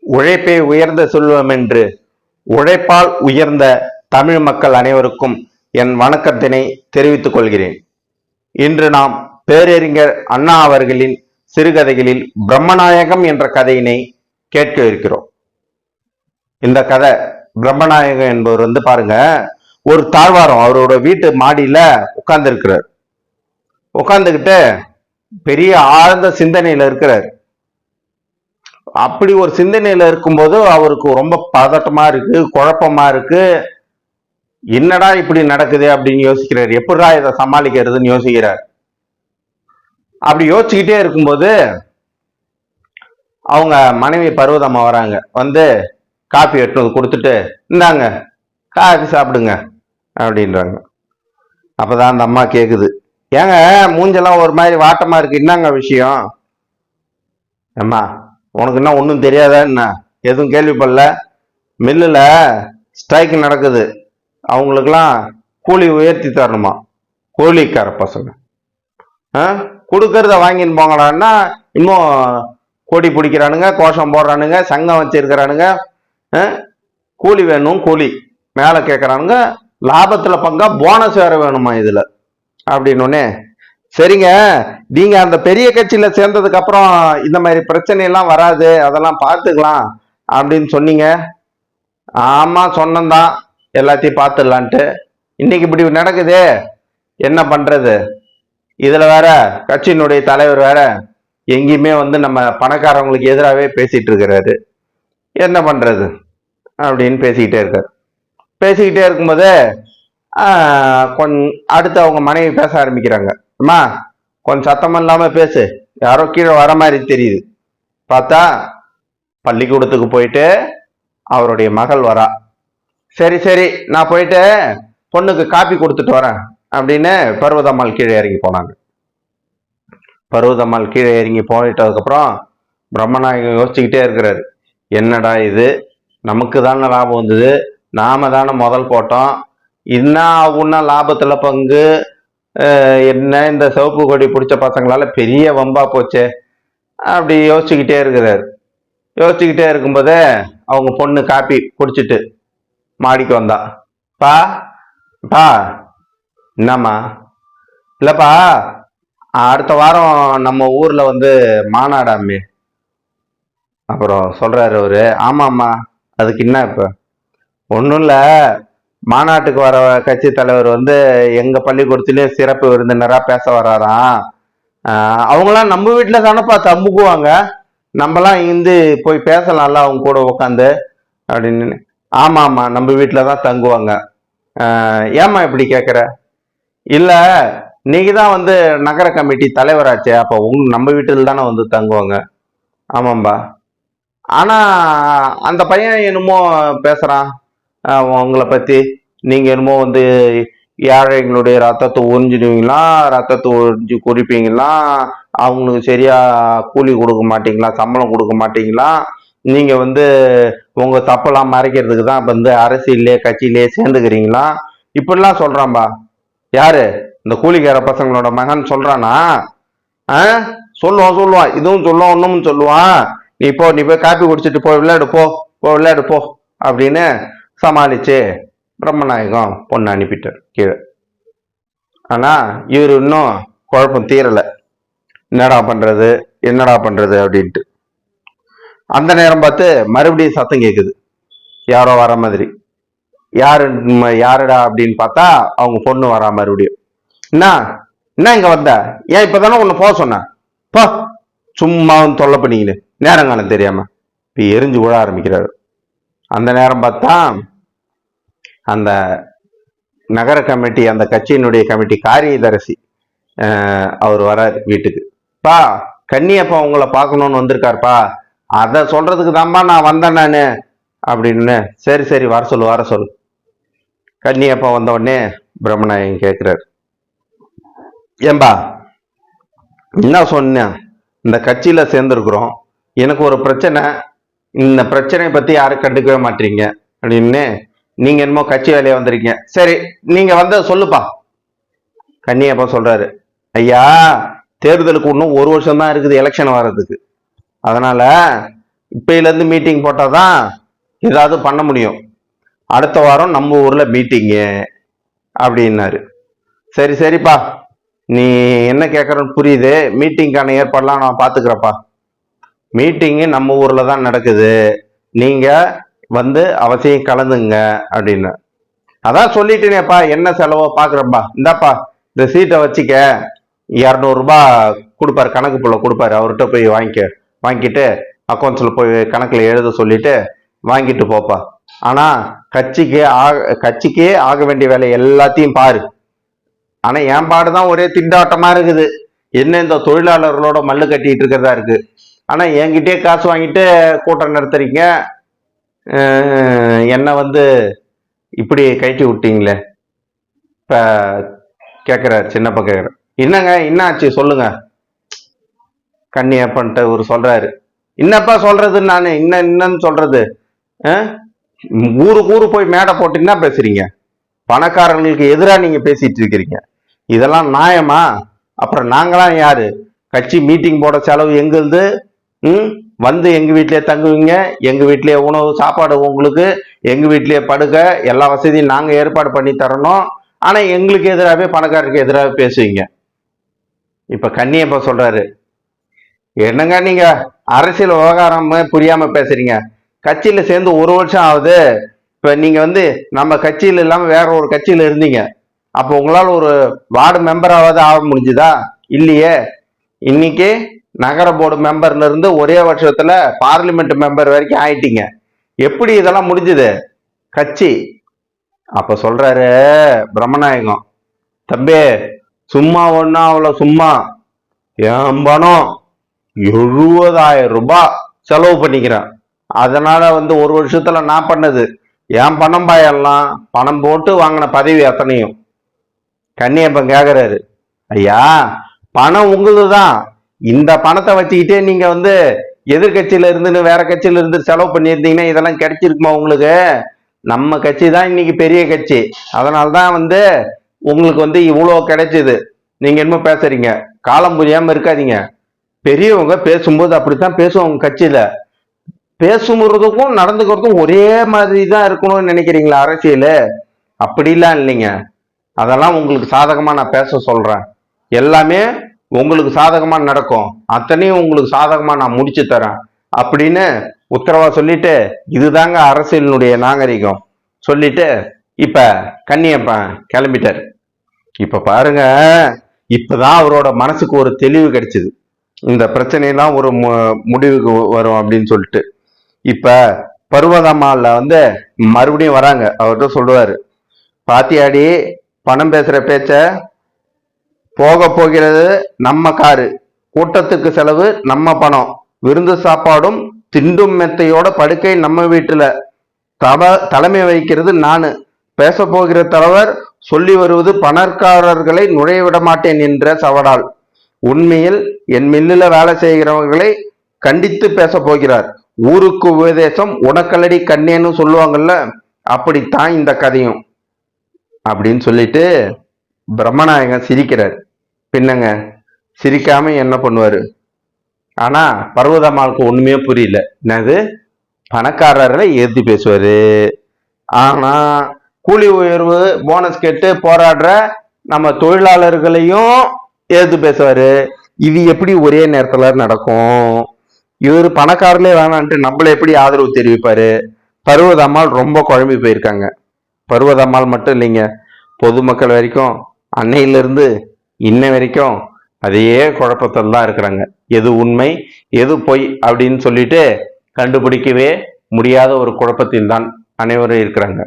உழைப்பே உயர்ந்த சொல்வம் என்று உழைப்பால் உயர்ந்த தமிழ் மக்கள் அனைவருக்கும் என் வணக்கத்தினை தெரிவித்துக் கொள்கிறேன். இன்று நாம் பேரறிஞர் அண்ணா அவர்களின் சிறுகதைகளில் பிரம்மநாயகம் என்ற கதையினை கேட்க இருக்கிறோம். இந்த கதை பிரம்மநாயகம் என்பவர் வந்து பாருங்க ஒரு தாழ்வாரம் அவரோட வீட்டு மாடியில உட்கார்ந்து இருக்கிறார் உட்கார்ந்துகிட்டு பெரிய ஆழ்ந்த சிந்தனையில இருக்கிறார். அப்படி ஒரு சிந்தனையில இருக்கும்போது அவருக்கு ரொம்ப பதட்டமா இருக்கு குழப்பமா இருக்கு. என்னடா இப்படி நடக்குது அப்படின்னு யோசிக்கிறார். எப்படிடா இதை சமாளிக்கிறதுன்னு யோசிக்கிறார். அப்படி யோசிச்சுக்கிட்டே இருக்கும்போது அவங்க மனைவி பர்வதம்மா வராங்க. வந்து காஃபி எட்டு வந்து கொடுத்துட்டு இந்தாங்க காஃபி சாப்பிடுங்க அப்படின்றாங்க. அப்போதான் அந்த அம்மா கேட்குது ஏங்க மூஞ்செல்லாம் ஒரு மாதிரி வாட்டமாக இருக்கு. என்னங்க விஷயம்? அம்மா உனக்கு என்ன ஒன்றும் தெரியாதா என்ன? எதுவும் கேள்விப்படல? மில்லில் ஸ்ட்ரைக் நடக்குது. அவங்களுக்கெல்லாம் கூலி உயர்த்தி தரணுமா? கூலிக்கார பசங்க. ஆ? கொடுக்கறத வாங்கின்னு போங்கடான்னா இன்னும் கோடி பிடிக்கிறானுங்க கோஷம் போடுறானுங்க சங்கம் வச்சிருக்கிறானுங்க. ஆ? கூலி வேணும் கூலி. மேலே கேட்குறானுங்க லாபத்தில் பங்கா போனஸ் வேறு வேணுமா இதில்? அப்படின்னோடனே சரிங்க. நீங்க அந்த பெரிய கட்சியில சேர்ந்ததுக்கு அப்புறம் இந்த மாதிரி பிரச்சனை எல்லாம் வராது அதெல்லாம் பார்த்துக்கலாம் அப்படின்னு சொன்னீங்க. ஆமா சொன்னந்தான். எல்லாத்தையும் பார்த்துடலான்ட்டு. இன்னைக்கு இப்படி நடக்குதே. என்ன பண்றது? இதுல வேற கட்சியினுடைய தலைவர் வேற எங்கேயுமே வந்து நம்ம பணக்காரவங்களுக்கு எதிராகவே பேசிட்டு இருக்கிறாரு. என்ன பண்றது? அப்படின்னு பேசிக்கிட்டே இருக்காரு. பேசிக்கிட்டே இருக்கும்போது கொஞ்ச அடுத்து அவங்க மனைவி பேச ஆரம்பிக்கிறாங்க. அம்மா கொஞ்சம் சத்தம் இல்லாம பேசு. யாரோ கீழே வர மாதிரி தெரியுது. பார்த்தா பள்ளிக்கூடத்துக்கு போயிட்டு அவருடைய மகள் வரா. சரி சரி நான் போயிட்டு பொண்ணுக்கு காப்பி கொடுத்துட்டு வரேன் அப்படின்னு பருவதம்மாள் கீழே இறங்கி போனாங்க. பருவதம்மாள் கீழே இறங்கி போயிட்டதுக்கப்புறம் பிரம்மநாயகம் யோசிச்சுக்கிட்டே இருக்கிறாரு. என்னடா இது? நமக்கு தானே லாபம் வந்தது. நாம தானே முதல் போட்டோம். என்ன ஆகும்னா லாபத்தில் பங்கு? என்ன இந்த சிவப்பு கொடி பிடிச்ச பசங்களால பெரிய வம்பா போச்சே அப்படி யோசிச்சுக்கிட்டே இருக்கிறார். யோசிச்சுக்கிட்டே இருக்கும்போதே அவங்க பொண்ணு காப்பி குடிச்சிட்டு மாடிக்கு வந்தா. பா பா என்னம்மா? இல்லப்பா அடுத்த வாரம் நம்ம ஊர்ல வந்து மாநாடாமே அப்புறம் சொல்றாரு அவரு. ஆமாம்மா அதுக்கு என்ன இப்ப? ஒன்றும் இல்லை மாநாட்டுக்கு வர கட்சி தலைவர் வந்து எங்க பள்ளிக்கூடத்திலேயே சிறப்பு விருந்தினராக பேச வராராம் அவங்களாம் நம்ம வீட்டில் தானப்பா தம்புக்குவாங்க. நம்மலாம் இருந்து போய் பேசலாம்ல அவங்க கூட உட்காந்து அப்படின்னு. ஆமாம் ஆமாம் நம்ம வீட்டில் தான் தங்குவாங்க. ஏம்மா இப்படி கேட்குற இல்லை நீங்கள் தான் வந்து நகர கமிட்டி தலைவராச்சே அப்போ உங் நம்ம வீட்டில் தானே வந்து தங்குவாங்க. ஆமாம்பா. ஆனால் அந்த பையன் என்னமோ பேசுகிறான் உங்களை பற்றி நீங்கள் என்னமோ வந்து ஏழைங்களுடைய ரத்தத்தை உறிஞ்சிடுவீங்களா ரத்தத்தை உறிஞ்சி குறிப்பீங்களா அவங்களுக்கு சரியாக கூலி கொடுக்க மாட்டீங்களா சம்பளம் கொடுக்க மாட்டீங்களா? நீங்கள் வந்து உங்கள் தப்பெல்லாம் மறைக்கிறதுக்கு தான் வந்து அரசியல்லே கட்சியிலே சேர்ந்துக்கிறீங்களா? இப்படிலாம் சொல்கிறான்பா யாரு? இந்த கூலிக்கார பசங்களோட மகன் சொல்கிறானா ஆ? சொல்லுவான் சொல்லுவான் இதுவும் சொல்லுவான் ஒன்றும் சொல்லுவான் நீ போ நீ போய் காப்பி குடிச்சிட்டு போ விளையாடு போ. போ விளையாடு போ. அப்படின்னு சமாளிச்சு பிரம்மநாயகம் பொண்ணு அனுப்பிட்டார் கீழே. ஆனா இவர் இன்னும் குழப்பம் தீரல. என்னடா பண்றது? என்னடா பண்றது அப்படின்ட்டு. அந்த நேரம் பார்த்து மறுபடியும் சத்தம் கேக்குது. யாரோ வர மாதிரி. யாரு யாருடா அப்படின்னு பார்த்தா அவங்க பொண்ணு வரா மறுபடியும். என்ன என்ன இங்க வந்த? ஏன் இப்பதானே ஒன்று போக சொன்னேன் போ. சும்மாவும் தொல்லை பண்ணிக்கின்னு நேரங்காலம் தெரியாம. இப்ப எரிஞ்சு விழ ஆரம்பிக்கிறாரு. அந்த நேரம் பார்த்தா அந்த நகர கமிட்டி அந்த கட்சியினுடைய கமிட்டி காரியதரிசி அவர் வரார் வீட்டுக்கு. பா கன்னியப்பா உங்களை பார்க்கணும்னு வந்திருக்காருப்பா. அதை சொல்றதுக்கு தான்ப்பா நான் வந்தேன் நான். அப்படின்னு சரி சரி வர சொல்லு வர சொல்லு. கன்னியப்பா வந்த உடனே பிரம்மநாயகன் ஏம்பா என்ன சொன்னேன்? இந்த கட்சியில் சேர்ந்துருக்குறோம். எனக்கு ஒரு பிரச்சனை. இந்த பிரச்சனையை பத்தி யாரும் கண்டுக்கவே மாட்டீங்க. அப்படின்னு நீங்க என்னமோ கட்சி வேலையை வந்திருக்கீங்க. சரி நீங்க வந்த சொல்லுப்பா. கன்னியப்பா சொல்றாரு ஐயா தேர்தலுக்கு இன்னும் ஒரு வருஷம் தான் இருக்குது எலெக்ஷன் வர்றதுக்கு. அதனால இப்பையிலேருந்து மீட்டிங் போட்டால் தான் ஏதாவது பண்ண முடியும். அடுத்த வாரம் நம்ம ஊரில் மீட்டிங்கு அப்படின்னாரு. சரி சரிப்பா. நீ என்ன கேட்குறன்னு புரியுது. மீட்டிங்க்கான ஏற்பாடெலாம் நான் பார்த்துக்கிறப்பா மீட்டிங்கு நம்ம ஊரில் தான் நடக்குது. நீங்கள் வந்து அவசியம் கலந்துங்க அப்படின்னு. அதான் சொல்லிட்டேனேப்பா என்ன செலவோ பார்க்குறப்பா இந்தாப்பா இந்த சீட்டை வச்சுக்க. இரநூறுபா கொடுப்பாரு கணக்கு புள்ள கொடுப்பாரு. அவர்கிட்ட போய் வாங்கிக்க. வாங்கிட்டு அக்கௌண்ட்ஸில் போய் கணக்கில் எழுத சொல்லிட்டு வாங்கிட்டு போப்பா. ஆனால் கட்சிக்கு ஆக கட்சிக்கே ஆக வேண்டிய வேலை எல்லாத்தையும் பாரு. ஆனால் என் பாடு தான் ஒரே திண்டாட்டமாக இருக்குது. என்ன இந்த தொழிலாளர்களோட மல்லு கட்டிட்டு இருக்கிறதா இருக்குது ஆனால் என்கிட்டயே காசு வாங்கிட்டு கூட்டம் நடத்துறீங்க. என்னை வந்து இப்படி கழட்டி விட்டீங்களே. இப்போ கேட்குறாரு சின்னப்பா கேட்குற என்னங்க என்ன ஆச்சு? சொல்லுங்க. கண்ணியப்பன்ட்டு இவர் சொல்றாரு. என்னப்பா சொல்றது நான்? என்ன என்னன்னு சொல்றது? அஹ்? ஊருக்கு ஊரு போய் மேடை போட்டிங்கன்னா பேசுகிறீங்க பேசுறீங்க? பணக்காரங்களுக்கு எதிராக நீங்க பேசிட்டு இருக்கிறீங்க. இதெல்லாம் நியாயமா? அப்புறம் நாங்களாம் யாரு? கட்சி மீட்டிங் போட செலவு எங்களுது? ம்? வந்து எங்க வீட்டிலே தங்குவீங்க எங்க வீட்லயே உணவு சாப்பாடு உங்களுக்கு எங்க வீட்டிலேயே படுக்க எல்லா வசதியும் நாங்க ஏற்பாடு பண்ணி தரணும். ஆனா எங்களுக்கு எதிராகவே பணக்காரருக்கு எதிராக பேசுவீங்க. இப்ப கண்ணியப்பா சொல்றாரு என்னங்க நீங்க அரசியல் விவகாரமே புரியாம பேசுறீங்க? கட்சியில சேர்ந்து ஒரு வருஷம் ஆகுது. இப்ப நீங்க வந்து நம்ம கட்சியில இல்லாம வேற ஒரு கட்சியில இருந்தீங்க. அப்போ உங்களால ஒரு வார்டு மெம்பராவது ஆக முடிஞ்சுதா? இல்லையே. இன்னைக்கு நகர போர்டு மெம்பர்ல இருந்து ஒரே வருஷத்துல பார்லிமெண்ட் மெம்பர் வரைக்கும் ஆயிட்டீங்க. எப்படி இதெல்லாம் முடிஞ்சுது? கட்சி. அப்ப சொல்றாரு பிரம்மநாயகம். தம்பி சும்மா ஒன்னா அவ்வளோ சும்மா. என் பணம் எழுபதாயிரம் ரூபாய் செலவு பண்ணிக்கிறேன். அதனால வந்து ஒரு வருஷத்துல நான் பண்ணது. என் பணம் பாயெல்லாம் பணம் போட்டு வாங்கின பதவி எத்தனையும். கண்ணியப்பன் கேக்குறாரு. ஐயா பணம் உங்களுது தான் இந்த பணத்தை வச்சுக்கிட்டே நீங்க வந்து எதிர்கட்சியில இருந்துன்னு வேற கட்சியில இருந்து செலவு பண்ணியிருந்தீங்கன்னா இதெல்லாம் கிடைச்சிருக்குமா உங்களுக்கு? நம்ம கட்சி தான் இன்னைக்கு பெரிய கட்சி. அதனால தான் வந்து உங்களுக்கு வந்து இவ்வளோ கிடைச்சிது. நீங்க என்னமோ பேசுறீங்க. காலம் புரியாம இருக்காதீங்க. பெரியவங்க பேசும்போது அப்படித்தான் பேசுவாங்க கட்சியில. பேசுறதுக்கும் நடந்துக்கிறதுக்கும் ஒரே மாதிரி தான் இருக்கணும்னு நினைக்கிறீங்களா அரசியல்? அப்படிலாம் இல்லைங்க. அதெல்லாம் உங்களுக்கு சாதகமா நான் பேச சொல்றேன். எல்லாமே உங்களுக்கு சாதகமாக நடக்கும். அத்தனையும் உங்களுக்கு சாதகமாக நான் முடிச்சு தரேன். அப்படின்னு உத்தரவா சொல்லிட்டு இதுதாங்க அரசியலினுடைய நாகரிகம். சொல்லிட்டு இப்ப கண்ணியப்பன் கிளம்பிட்டார். இப்ப பாருங்க இப்பதான் அவரோட மனசுக்கு ஒரு தெளிவு கிடைச்சது. இந்த பிரச்சனையெல்லாம் ஒரு மு- முடிவுக்கு வரும் அப்படின்னு சொல்லிட்டு. இப்ப பருவதம்மால வந்து மறுபடியும் வராங்க. அவர்கிட்ட சொல்லுவாரு பாத்தியாடி பணம் பேசுற பேச்ச போக போகிறது நம்ம காரு. கூட்டத்துக்கு செலவு நம்ம பணம். விருந்து சாப்பாடும் திண்டும் மெத்தையோட படுக்கை நம்ம வீட்டுல. தவ தலைமை வகிக்கிறது நானு. பேச போகிற தலைவர் சொல்லி வருவது பணக்காரர்களை நுழைய விட மாட்டேன் என்ற சவடால் உண்மையில் என் மில்லுல வேலை செய்கிறவர்களை கண்டித்து பேச போகிறார். ஊருக்கு உபதேசம் உனக்கல்லடி கண்ணேன்னு சொல்லுவாங்கல்ல அப்படித்தான் இந்த கதையும். அப்படின்னு சொல்லிட்டு பிரம்மநாயகன் சிரிக்கிறார். பின்னங்க சிரிக்காம என்ன பண்ணுவாரு? ஆனா பர்வதம்மாளுக்கு ஒண்ணுமே புரியல. என்னது? பணக்காரர்களை ஏற்றி பேசுவாரு. ஆனா கூலி உயர்வு போனஸ் கேட்டு போராடுற நம்ம தொழிலாளர்களையும் ஏற்று பேசுவாரு. இது எப்படி ஒரே நேரத்துல நடக்கும்? இவர் பணக்காரர்களே வேணான்ட்டு நம்மள எப்படி ஆதரவு தெரிவிப்பாரு? பர்வதம்மாள் ரொம்ப குழம்பி போயிருக்காங்க. பர்வதம்மாள் மட்டும் இல்லைங்க. பொதுமக்கள் வரைக்கும் அன்னையிலிருந்து இன்ன வரைக்கும் அதே குழப்பத்தில் தான் இருக்கிறாங்க. எது உண்மை எது பொய் அப்படின்னு சொல்லிட்டு கண்டுபிடிக்கவே முடியாத ஒரு குழப்பத்தில் தான் அனைவரும் இருக்கிறாங்க.